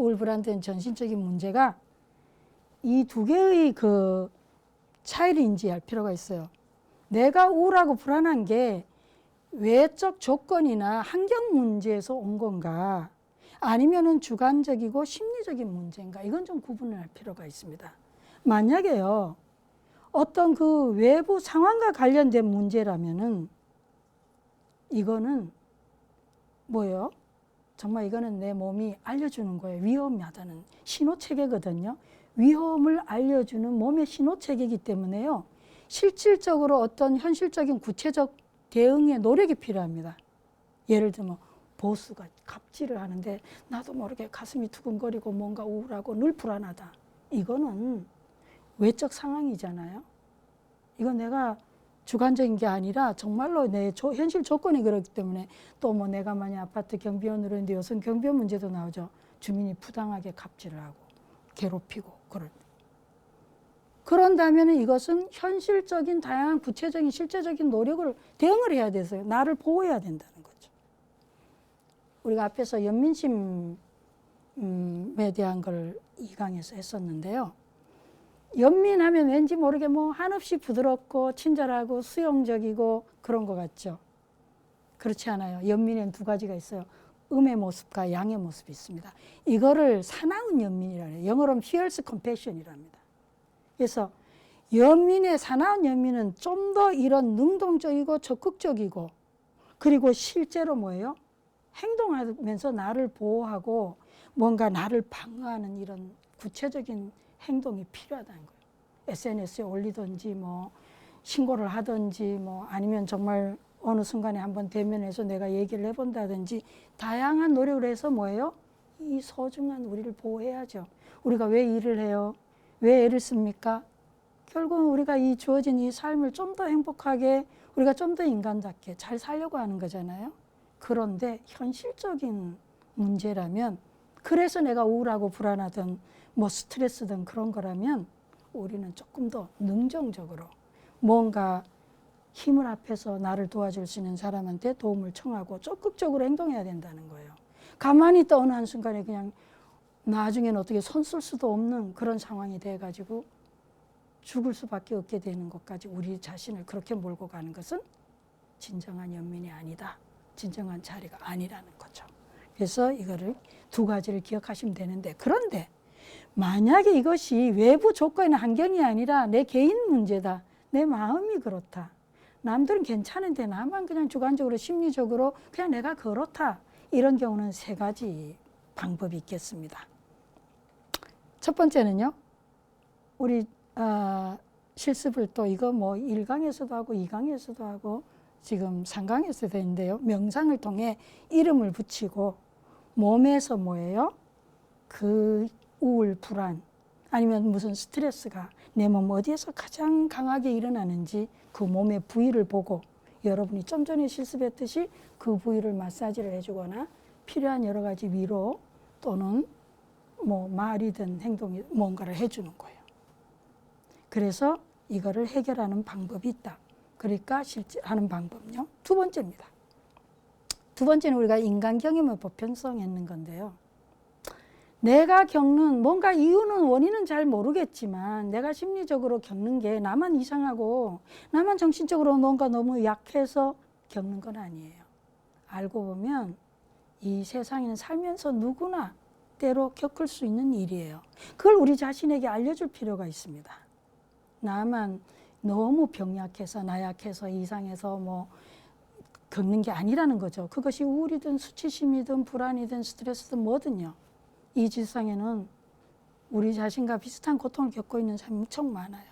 우울 불안된 전신적인 문제가 이 두 개의 그 차이를 인지할 필요가 있어요. 내가 우울하고 불안한 게 외적 조건이나 환경 문제에서 온 건가 아니면은 주관적이고 심리적인 문제인가 이건 좀 구분을 할 필요가 있습니다. 만약에요 어떤 그 외부 상황과 관련된 문제라면은 이거는 뭐예요? 정말 이거는 내 몸이 알려주는 거예요. 위험하다는 신호 체계거든요. 위험을 알려주는 몸의 신호 체계이기 때문에요. 실질적으로 어떤 현실적인 구체적 대응의 노력이 필요합니다. 예를 들면 보수가 갑질을 하는데 나도 모르게 가슴이 두근거리고 뭔가 우울하고 늘 불안하다. 이거는 외적 상황이잖아요. 이건 내가 주관적인 게 아니라 정말로 내 조, 현실 조건이 그렇기 때문에 또 뭐 내가 만약 아파트 경비원으로 했는데 요즘 경비원 문제도 나오죠. 주민이 부당하게 갑질을 하고 괴롭히고 때. 그런다면 이것은 현실적인 다양한 구체적인 실제적인 노력을 대응을 해야 돼서요. 나를 보호해야 된다는 거죠. 우리가 앞에서 연민심에 대한 걸 이강에서 했었는데요. 연민하면 왠지 모르게 뭐 한없이 부드럽고 친절하고 수용적이고 그런 것 같죠. 그렇지 않아요. 연민에는 두 가지가 있어요. 음의 모습과 양의 모습이 있습니다. 이거를 사나운 연민이라 해요. 영어로는 fierce compassion이랍니다. 그래서 연민의 사나운 연민은 좀 더 이런 능동적이고 적극적이고 그리고 실제로 뭐예요? 행동하면서 나를 보호하고 뭔가 나를 방어하는 이런 구체적인 행동이 필요하다는 거예요. SNS에 올리든지 뭐 신고를 하든지 뭐 아니면 정말 어느 순간에 한번 대면해서 내가 얘기를 해본다든지 다양한 노력을 해서 뭐예요? 이 소중한 우리를 보호해야죠. 우리가 왜 일을 해요? 왜 애를 씁니까? 결국은 우리가 이 주어진 이 삶을 좀 더 행복하게 우리가 좀 더 인간답게 잘 살려고 하는 거잖아요. 그런데 현실적인 문제라면 그래서 내가 우울하고 불안하든 뭐 스트레스든 그런 거라면 우리는 조금 더 능정적으로 뭔가 힘을 합해서 나를 도와줄 수 있는 사람한테 도움을 청하고 적극적으로 행동해야 된다는 거예요. 가만히 있다 어느 한순간에 그냥 나중에는 어떻게 손 쓸 수도 없는 그런 상황이 돼가지고 죽을 수밖에 없게 되는 것까지 우리 자신을 그렇게 몰고 가는 것은 진정한 연민이 아니다. 진정한 자리가 아니라는 거죠. 그래서 이거를 두 가지를 기억하시면 되는데 그런데 만약에 이것이 외부 조건이나 환경이 아니라 내 개인 문제다. 내 마음이 그렇다. 남들은 괜찮은데 나만 그냥 주관적으로 심리적으로 그냥 내가 그렇다. 이런 경우는 세 가지 방법이 있겠습니다. 첫 번째는요. 우리 어, 실습을 또 이거 뭐 1강에서도 하고 2강에서도 하고 지금 3강에서도 했는데요. 명상을 통해 이름을 붙이고 몸에서 뭐예요? 그 우울, 불안 아니면 무슨 스트레스가 내 몸 어디에서 가장 강하게 일어나는지 그 몸의 부위를 보고 여러분이 좀 전에 실습했듯이 그 부위를 마사지를 해주거나 필요한 여러 가지 위로 또는 뭐 말이든 행동이 뭔가를 해주는 거예요. 그래서 이거를 해결하는 방법이 있다. 그러니까 실제 하는 방법요. 두 번째입니다. 두 번째는 우리가 인간 경험을 보편성했는 건데요. 내가 겪는 뭔가 이유는 원인은 잘 모르겠지만 내가 심리적으로 겪는 게 나만 이상하고 나만 정신적으로 뭔가 너무 약해서 겪는 건 아니에요. 알고 보면 이 세상에는 살면서 누구나 때로 겪을 수 있는 일이에요. 그걸 우리 자신에게 알려줄 필요가 있습니다. 나만 너무 병약해서 나약해서 이상해서 뭐 겪는 게 아니라는 거죠. 그것이 우울이든 수치심이든 불안이든 스트레스든 뭐든요. 이 지상에는 우리 자신과 비슷한 고통을 겪고 있는 사람이 엄청 많아요.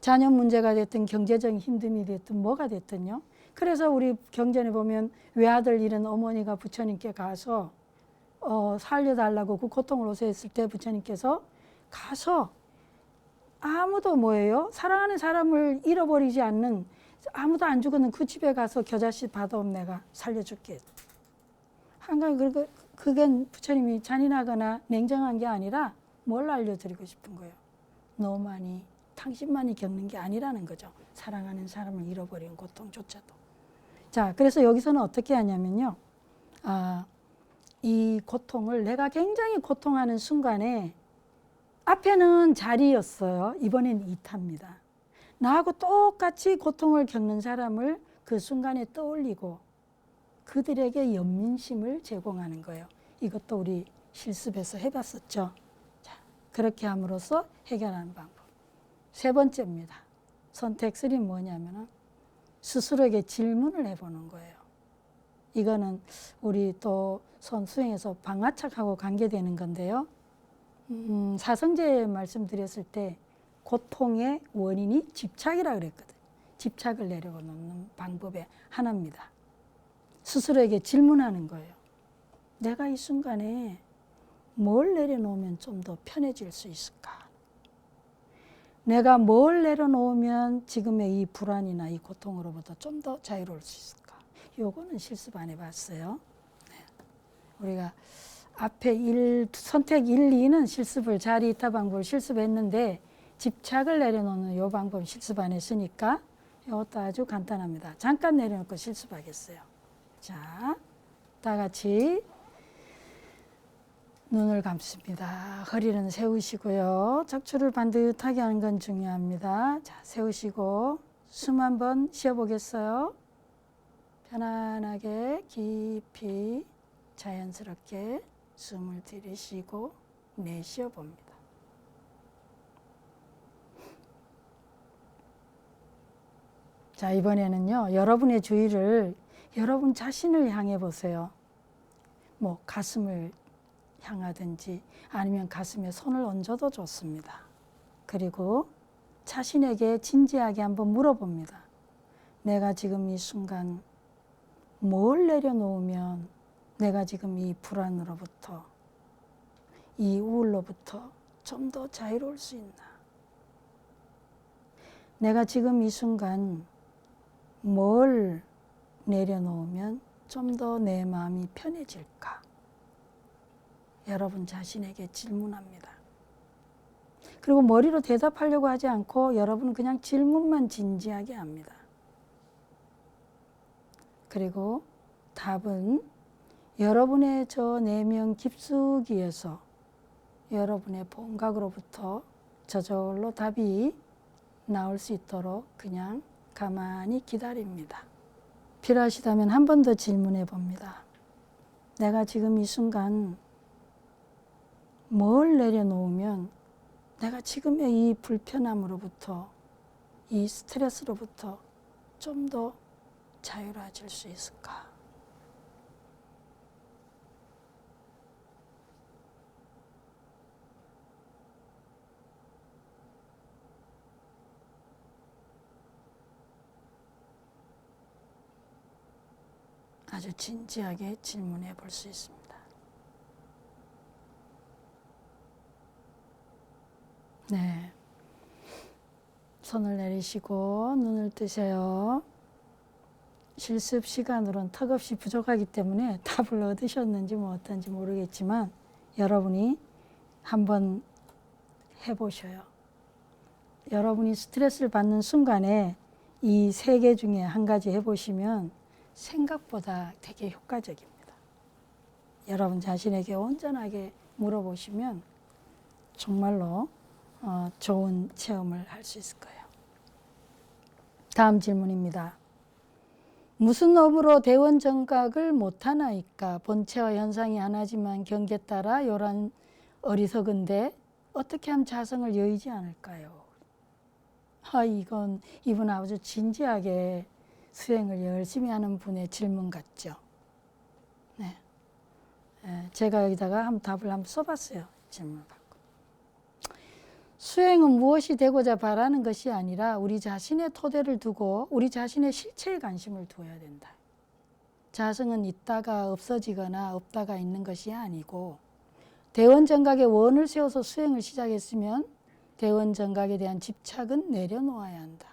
자녀 문제가 됐든 경제적인 힘듦이 됐든 뭐가 됐든요. 그래서 우리 경전에 보면 외아들 잃은 어머니가 부처님께 가서 어, 살려달라고 그 고통을 호소했을 때 부처님께서 가서 아무도 뭐예요? 사랑하는 사람을 잃어버리지 않는 아무도 안 죽었는 그 집에 가서 겨자씨 받아온 내가 살려줄게. 한가위 그리고 그게 부처님이 잔인하거나 냉정한 게 아니라 뭘 알려드리고 싶은 거예요. 너만이 당신만이 겪는 게 아니라는 거죠. 사랑하는 사람을 잃어버린 고통조차도. 자, 그래서 여기서는 어떻게 하냐면요. 아, 이 고통을 내가 굉장히 고통하는 순간에 앞에는 자리였어요. 이번엔 이타입니다. 나하고 똑같이 고통을 겪는 사람을 그 순간에 떠올리고 그들에게 연민심을 제공하는 거예요. 이것도 우리 실습에서 해봤었죠. 자, 그렇게 함으로써 해결하는 방법. 세 번째입니다. 선택 3는 뭐냐면은 스스로에게 질문을 해보는 거예요. 이거는 우리 또 선수행에서 방아착하고 관계되는 건데요. 음, 사성제 말씀드렸을 때 고통의 원인이 집착이라 그랬거든. 집착을 내려놓는 방법의 하나입니다. 스스로에게 질문하는 거예요. 내가 이 순간에 뭘 내려놓으면 좀 더 편해질 수 있을까? 내가 뭘 내려놓으면 지금의 이 불안이나 이 고통으로부터 좀 더 자유로울 수 있을까? 요거는 실습 안 해봤어요. 네. 우리가 앞에 일, 선택 1, 2는 실습을 자리 이타 방법을 실습했는데 집착을 내려놓는 요 방법 실습 안 했으니까 이것도 아주 간단합니다. 잠깐 내려놓고 실습하겠어요. 자, 다 같이 눈을 감습니다. 허리는 세우시고요. 척추를 반듯하게 하는 건 중요합니다. 자, 세우시고 숨 한번 쉬어 보겠어요. 편안하게 깊이 자연스럽게 숨을 들이쉬고 내쉬어 봅니다. 자, 이번에는요, 여러분의 주의를 여러분 자신을 향해 보세요. 뭐, 가슴을 향하든지 아니면 가슴에 손을 얹어도 좋습니다. 그리고 자신에게 진지하게 한번 물어봅니다. 내가 지금 이 순간 뭘 내려놓으면 내가 지금 이 불안으로부터 이 우울로부터 좀 더 자유로울 수 있나? 내가 지금 이 순간 뭘 내려놓으면 좀 더 내 마음이 편해질까? 여러분 자신에게 질문합니다. 그리고 머리로 대답하려고 하지 않고 여러분은 그냥 질문만 진지하게 합니다. 그리고 답은 여러분의 저 내면 깊숙이에서 여러분의 본각으로부터 저절로 답이 나올 수 있도록 그냥 가만히 기다립니다. 필요하시다면 한 번 더 질문해 봅니다. 내가 지금 이 순간 뭘 내려놓으면 내가 지금의 이 불편함으로부터 이 스트레스로부터 좀 더 자유로워질 수 있을까? 아주 진지하게 질문해 볼 수 있습니다. 네. 손을 내리시고 눈을 뜨세요. 실습 시간으로는 턱없이 부족하기 때문에 답을 얻으셨는지 뭐 어떤지 모르겠지만 여러분이 한번 해보셔요. 여러분이 스트레스를 받는 순간에 이 세 개 중에 한 가지 해보시면 생각보다 되게 효과적입니다. 여러분 자신에게 온전하게 물어보시면 정말로 어, 좋은 체험을 할 수 있을 거예요. 다음 질문입니다. 무슨 업으로 대원 정각을 못하나이까 본체와 현상이 하나지만 경계에 따라 요란 어리석은데 어떻게 하면 자성을 여의지 않을까요? 아, 이건 이분 아주 진지하게 수행을 열심히 하는 분의 질문 같죠. 네. 예, 제가 여기다가 한번 답을 한번 써봤어요. 질문 받고. 수행은 무엇이 되고자 바라는 것이 아니라 우리 자신의 토대를 두고 우리 자신의 실체에 관심을 두어야 된다. 자성은 있다가 없어지거나 없다가 있는 것이 아니고 대원 정각의 원을 세워서 수행을 시작했으면 대원 정각에 대한 집착은 내려놓아야 한다.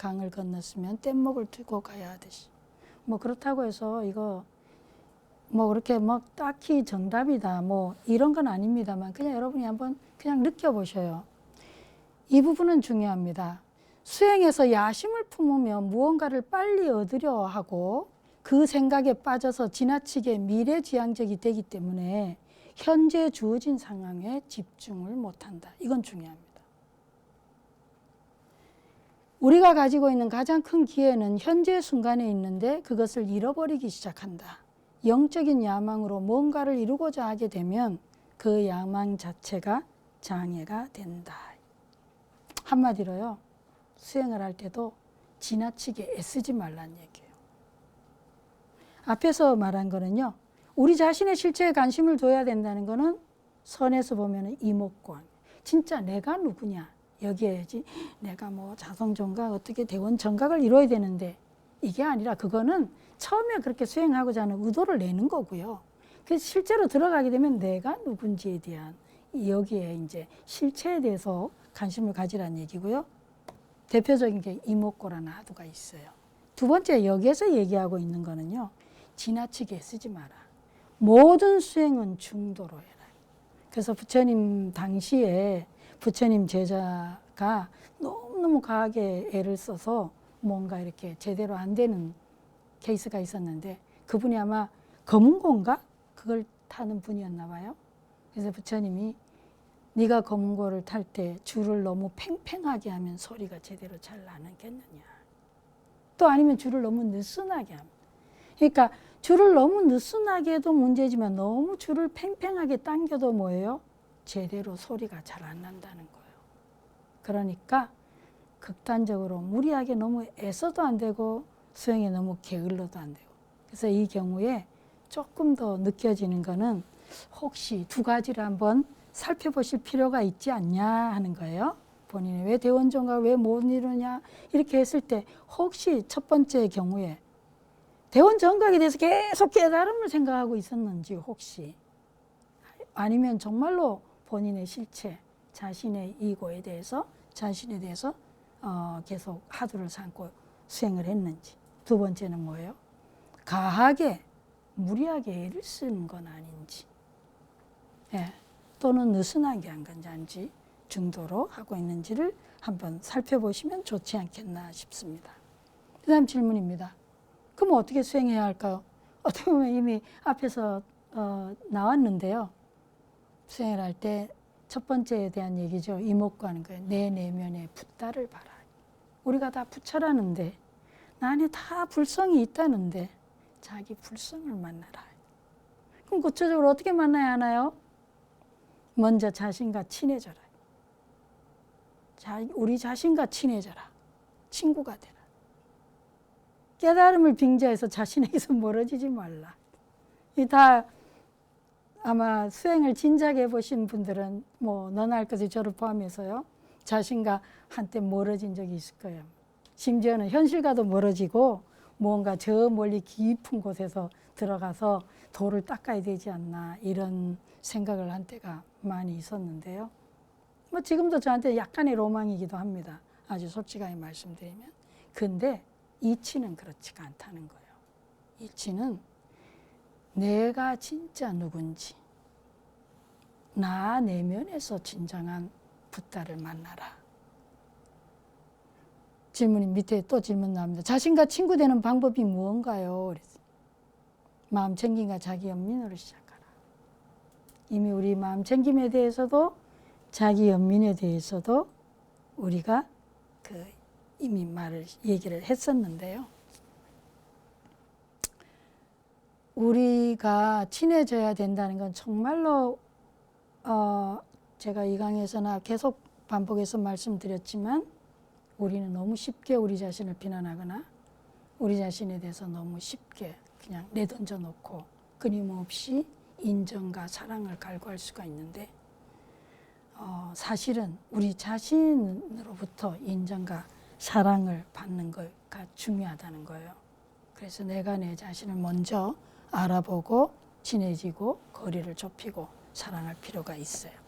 강을 건넜으면 뗏목을 두고 가야 하듯이. 뭐 그렇다고 해서 이거 뭐 그렇게 뭐 딱히 정답이다 뭐 이런 건 아닙니다만 그냥 여러분이 한번 그냥 느껴보셔요. 이 부분은 중요합니다. 수행에서 야심을 품으면 무언가를 빨리 얻으려 하고 그 생각에 빠져서 지나치게 미래지향적이 되기 때문에 현재 주어진 상황에 집중을 못한다. 이건 중요합니다. 우리가 가지고 있는 가장 큰 기회는 현재 순간에 있는데 그것을 잃어버리기 시작한다. 영적인 야망으로 뭔가를 이루고자 하게 되면 그 야망 자체가 장애가 된다. 한마디로요. 수행을 할 때도 지나치게 애쓰지 말란 얘기예요. 앞에서 말한 거는요. 우리 자신의 실체에 관심을 둬야 된다는 거는 선에서 보면 이목권. 진짜 내가 누구냐. 여기에지 내가 뭐 자성 정각 어떻게 대원 정각을 이루어야 되는데 이게 아니라 그거는 처음에 그렇게 수행하고자 하는 의도를 내는 거고요. 그 실제로 들어가게 되면 내가 누군지에 대한 여기에 이제 실체에 대해서 관심을 가지라는 얘기고요. 대표적인 게 이목고라는 하두가 있어요. 두 번째 여기에서 얘기하고 있는 거는요. 지나치게 쓰지 마라. 모든 수행은 중도로 해라. 그래서 부처님 당시에 부처님 제자가 너무너무 과하게 애를 써서 뭔가 이렇게 제대로 안 되는 케이스가 있었는데 그분이 아마 검은고인가 그걸 타는 분이었나 봐요. 그래서 부처님이 네가 검은고를 탈 때 줄을 너무 팽팽하게 하면 소리가 제대로 잘 나겠느냐. 또 아니면 줄을 너무 느슨하게 하면. 그러니까 줄을 너무 느슨하게 해도 문제지만 너무 줄을 팽팽하게 당겨도 뭐예요? 제대로 소리가 잘 안 난다는 거예요. 그러니까 극단적으로 무리하게 너무 애써도 안 되고 수행에 너무 게을러도 안 되고. 그래서 이 경우에 조금 더 느껴지는 거는 혹시 두 가지를 한번 살펴보실 필요가 있지 않냐 하는 거예요. 본인이 왜 대원종가 왜못 이루냐 이렇게 했을 때 혹시 첫 번째 경우에 대원 정각에 대해서 계속 깨달음을 생각하고 있었는지 혹시 아니면 정말로 본인의 실체, 자신의 이고에 대해서 자신에 대해서 어, 계속 하두를 삼고 수행을 했는지 두 번째는 뭐예요? 가하게 무리하게 애를 쓰는 건 아닌지 예, 또는 느슨하게 한 건지 중도로 하고 있는지를 한번 살펴보시면 좋지 않겠나 싶습니다. 그 다음 질문입니다. 그럼 어떻게 수행해야 할까요? 어떻게 보면 이미 앞에서 어, 나왔는데요. 수행을 할 때 첫 번째에 대한 얘기죠. 이목구 하는 거예요. 내 내면에 붓다를 봐라. 우리가 다 부처라는데 나 안에 다 불성이 있다는데 자기 불성을 만나라. 그럼 구체적으로 어떻게 만나야 하나요? 먼저 자신과 친해져라. 자, 우리 자신과 친해져라. 친구가 되라. 깨달음을 빙자해서 자신에게서 멀어지지 말라. 이 다 아마 수행을 진작에 해보신 분들은 뭐 너나 할 것을 저를 포함해서요. 자신과 한때 멀어진 적이 있을 거예요. 심지어는 현실과도 멀어지고 무언가 저 멀리 깊은 곳에서 들어가서 돌을 닦아야 되지 않나 이런 생각을 한 때가 많이 있었는데요. 뭐 지금도 저한테 약간의 로망이기도 합니다. 아주 솔직하게 말씀드리면. 근데 이치는 그렇지가 않다는 거예요. 이치는 내가 진짜 누군지, 나 내면에서 진정한 붓다를 만나라. 질문이 밑에 또 질문 나옵니다. 자신과 친구 되는 방법이 무언가요? 마음 챙김과 자기 연민으로 시작하라. 이미 우리 마음 챙김에 대해서도 자기 연민에 대해서도 우리가 그 이미 말을 얘기를 했었는데요. 우리가 친해져야 된다는 건 정말로 어 제가 이 강에서나 계속 반복해서 말씀드렸지만 우리는 너무 쉽게 우리 자신을 비난하거나 우리 자신에 대해서 너무 쉽게 그냥 내던져 놓고 끊임없이 인정과 사랑을 갈구할 수가 있는데 어, 사실은 우리 자신으로부터 인정과 사랑을 받는 거가 중요하다는 거예요. 그래서 내가 내 자신을 먼저 알아보고 친해지고 거리를 좁히고 사랑할 필요가 있어요.